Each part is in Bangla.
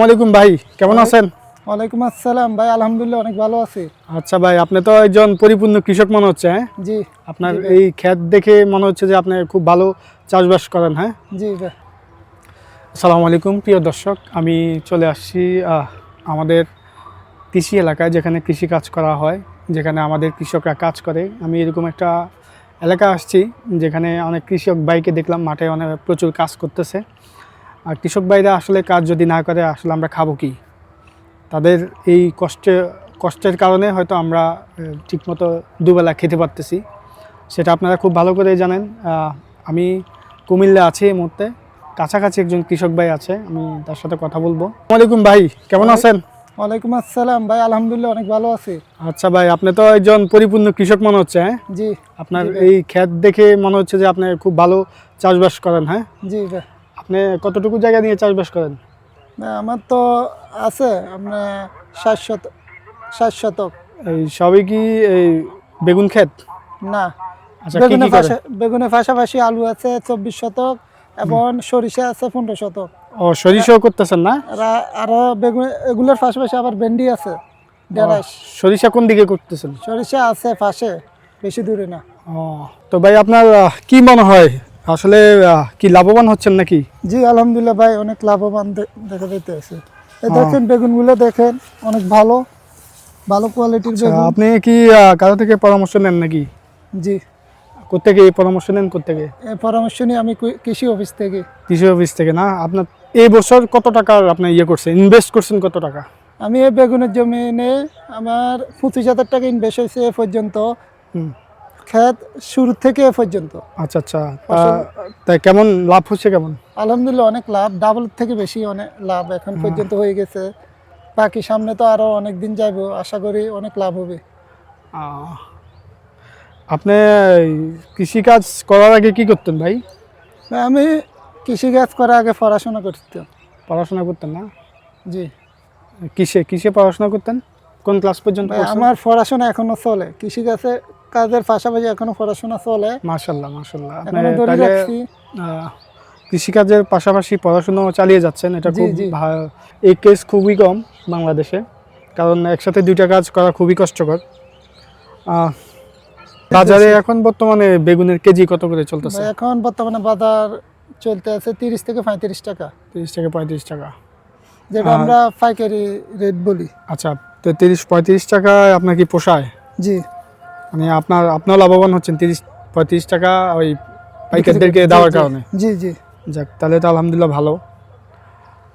আসসালামাইকুম ভাই কেমন আছেন? ওয়ালাইকুম আসসালাম। ভাই আলহামদুলিল্লাহ অনেক ভালো আছি। আচ্ছা ভাই আপনি তো একজন পরিপূর্ণ কৃষক মনে হচ্ছে হ্যাঁ? জি। আপনার এই ক্ষেত দেখে মনে হচ্ছে যে আপনি খুব ভালো চাষবাস করেন হ্যাঁ? জি ভাই। আসসালামু আলাইকুম প্রিয় দর্শক আমি চলে আসছি আমাদের কৃষি এলাকায় যেখানে কৃষি কাজ করা হয় যেখানে আমাদের কৃষকরা কাজ করে। আমি এরকম একটা এলাকা আসছি যেখানে অনেক কৃষক ভাইকে দেখলাম মাঠে অনেক প্রচুর কাজ করতেছে। আর কৃষক ভাইরা আসলে কাজ যদি না করে আসলে আমরা খাব কি? তাদের এই কষ্টে কষ্টের কারণে হয়তো আমরা ঠিকমতো দুবেলা খেতে পারতেছি। সেটা আপনারা খুব ভালো করে জানেন। আমি কুমিল্লা আছি এই মুহূর্তে। কাছাকাছি একজন কৃষক ভাই আছে আমি তার সাথে কথা বলব। ওয়ালাইকুম ভাই কেমন আছেন? ওয়ালাইকুম আসসালাম। ভাই আলহামদুলিল্লাহ অনেক ভালো আছি। আচ্ছা ভাই আপনি তো একজন পরিপূর্ণ কৃষক মনে হচ্ছে হ্যাঁ? জি। আপনার এই ক্ষেত দেখে মনে হচ্ছে যে আপনি খুব ভালো চাষবাস করেন হ্যাঁ? জি ভাই। আপনি কতটুকু জায়গা নিয়ে চাষবাস করেন? ভাই, আমার তো আছে আপনার ষাট শতক ষাট শতক। এই সবই কি এই বেগুন ক্ষেত? না। বেগুনের পাশা- বেগুনের পাশাপাশি আলু আছে চব্বিশ শতক এবং সরিষা আছে পনেরো শতক। ও সরিষাও করতেছেন না? আরও বেগুন এগুলোর পাশাপাশি আবার ভেন্ডি আছে সরিষা কোন দিকে করতেছেন? সরিষা আছে পাশে বেশি দূরে না। ও তো ভাই আপনার কি মনে হয় আসলে কি লাভবান হচ্ছেন নাকি? জি আলহামদুলিল্লাহ ভাই অনেক লাভবান দেখা যেতে আছে এই দেখেন বেগুনগুলো দেখেন অনেক ভালো ভালো কোয়ালিটির আচ্ছা, বেগুন। আপনি কি কারও থেকে পরামর্শ নেন নাকি? জি। কোথেকে এই পরামর্শ নেন কোথেকে এই পরামর্শ নিয়ে আমি কৃষি অফিস থেকে। কৃষি অফিস থেকে না? আপনার এই বছর কত টাকা আপনি ইয়ে করছেন? ইনভেস্ট করছেন কত টাকা? আমি এই বেগুনের জমিনে আমার পঁচিশ হাজার টাকা ইনভেস্ট হয়েছে এ পর্যন্ত। হুম। ক্ষেত শুরু থেকে এ পর্যন্ত। আচ্ছা আচ্ছা। তাই কেমন লাভ হচ্ছে কেমন? আলহামদুলিল্লাহ অনেক লাভ ডাবল থেকে বেশি অনেক লাভ এখন পর্যন্ত হয়ে গেছে। বাকি সামনে তো আরও অনেক দিন যাব আশা করি অনেক লাভ হবে। আপনি কৃষিকাজ করার আগে কি করতেন ভাই? ভাই, আমি কৃষিকাজ করার আগে পড়াশোনা করতাম। পড়াশোনা করতেন না? জি। কিসে কিসে পড়াশোনা করতেন? কোন ক্লাস পর্যন্ত আমার পড়াশোনা এখনও চলে। কৃষিকাজে কাজের পাশাপাশি এখনও পড়াশোনা চলে। মাশাল্লাহ মাশাল্লাহ আপনি তাহলে কৃষিকাজের পাশাপাশি পড়াশোনা চালিয়ে যাচ্ছেন। এটা খুব এই কেস খুবই কম বাংলাদেশে। কারণ একসাথে দুইটা কাজ করা খুবই কষ্টকর। বাজারে এখন বর্তমানে বেগুনের কেজি কত করে চলতেছে? এখন বর্তমানে বাজার চলতে আছে তিরিশ থেকে পঁয়ত্রিশ টাকা। তিরিশ থেকে পঁয়ত্রিশ টাকা। যেটা আমরা পাইকারি রেট বলি। আচ্ছা তো তিরিশ পঁয়ত্রিশ টাকায় আপনার কি পোষায়? জি। মানে আপনার আপনার লাভবান হচ্ছেন তিরিশ পঁয়ত্রিশ টাকা ওই পাইকারদেরকে দেওয়ার কারণে। জি জি যাক তাহলে তো আলহামদুলিল্লাহ ভালো।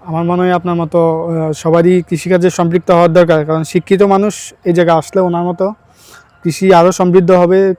আমার মনে হয় আপনার মতো সবারই কৃষিকাজে সম্পৃক্ত হওয়ার দরকার কারণ শিক্ষিত মানুষ এই জায়গায় আসলে ওনার মতো কৃষি আরও সমৃদ্ধ হবে